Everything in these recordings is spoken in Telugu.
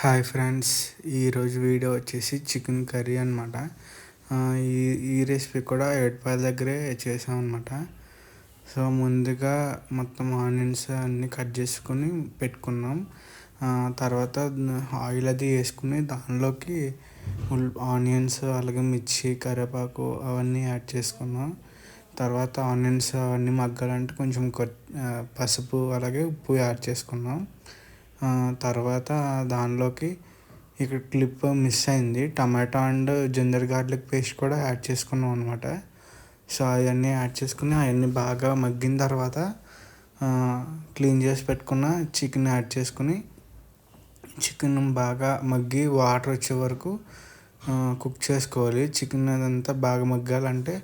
హాయ్ ఫ్రెండ్స్ ఈరోజు వీడియో వచ్చేసి చికెన్ కర్రీ అనమాట ఈ ఈ రెసిపీ కూడా ఎడపాయల దగ్గరే చేసాం అనమాట సో ముందుగా మొత్తం ఆనియన్స్ అన్నీ కట్ చేసుకొని పెట్టుకున్నాం. తర్వాత ఆయిల్ అది వేసుకుని దానిలోకి ఆనియన్స్ అలాగే మిర్చి కరివేపాకు అవన్నీ యాడ్ చేసుకున్నాం. తర్వాత ఆనియన్స్ అవన్నీ మగ్గాలంటే కొంచెం పసుపు అలాగే ఉప్పు యాడ్ చేసుకున్నాం. తర్వాత దానిలోకి ఇక్కడ క్లిప్ మిస్ అయింది. Tomato and ginger garlic paste కూడా యాడ్ చేసుకున్నాం అనమాట సో అవన్నీ యాడ్ చేసుకుని అవన్నీ బాగా మగ్గిన తర్వాత క్లీన్ చేసి పెట్టుకున్న చికెన్ యాడ్ చేసుకుని చికెన్ బాగా మగ్గి వాటర్ వచ్చే వరకు కుక్ చేసుకోవాలి. చికెన్ అదంతా బాగా మగ్గాలంటే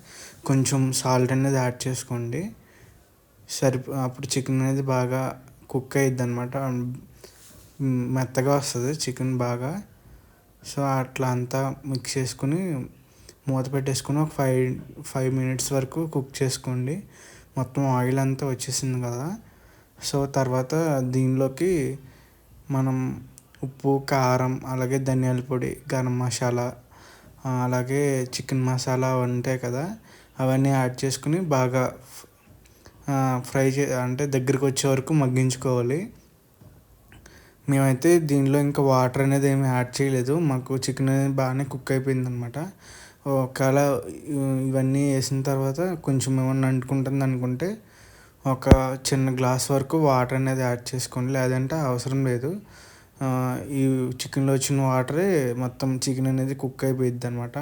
కొంచెం సాల్ట్ అనేది యాడ్ చేసుకోండి. సరి అప్పుడు చికెన్ అనేది బాగా కుక్ అయ్యిద్ది అనమాట మెత్తగా వస్తుంది చికెన్ బాగా. సో అట్లా అంతా మిక్స్ చేసుకుని మూత పెట్టేసుకుని ఒక ఫైవ్ ఫైవ్ మినిట్స్ వరకు కుక్ చేసుకోండి. మొత్తం ఆయిల్ అంతా వచ్చేసింది కదా. సో తర్వాత దీనిలోకి మనం ఉప్పు కారం అలాగే ధనియాల పొడి గరం మసాలా అలాగే చికెన్ మసాలా ఉంటాయి కదా. అవన్నీ యాడ్ చేసుకుని బాగా ఫ్రై చే అంటే దగ్గరికి వచ్చే వరకు మగ్గించుకోవాలి. మేమైతే దీనిలో ఇంకా వాటర్ అనేది ఏమి యాడ్ చేయలేదు. మాకు చికెన్ అనేది బాగానే కుక్ అయిపోయింది అనమాట ఒకవేళ ఇవన్నీ వేసిన తర్వాత కొంచెం ఏమన్నా అంటుకుంటుంది అనుకుంటే ఒక చిన్న గ్లాస్ వరకు వాటర్ అనేది యాడ్ చేసుకోండి. లేదంటే అవసరం లేదు. ఈ చికెన్లో వచ్చిన వాటరే మొత్తం చికెన్ అనేది కుక్ అయిపోయిద్ది అనమాట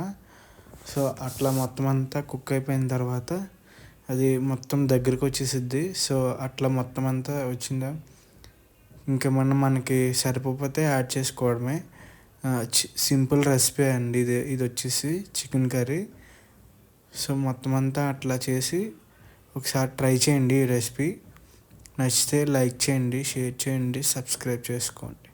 సో అట్లా మొత్తం అంతా కుక్ అయిపోయిన తర్వాత అది మొత్తం దగ్గరికి వచ్చేసిద్ది. సో అట్లా మొత్తం అంతా వచ్చిందా? ఇంకేమన్నా మనకి సరిపోతే యాడ్ చేసుకోవడమే. సింపుల్ రెసిపీ అండి ఇది. ఇది వచ్చేసి చికెన్ కర్రీ. సో మొత్తం అంతా అట్లా చేసి ఒకసారి ట్రై చేయండి ఈ రెసిపీ. నచ్చితే లైక్ చేయండి షేర్ చేయండి సబ్స్క్రైబ్ చేసుకోండి.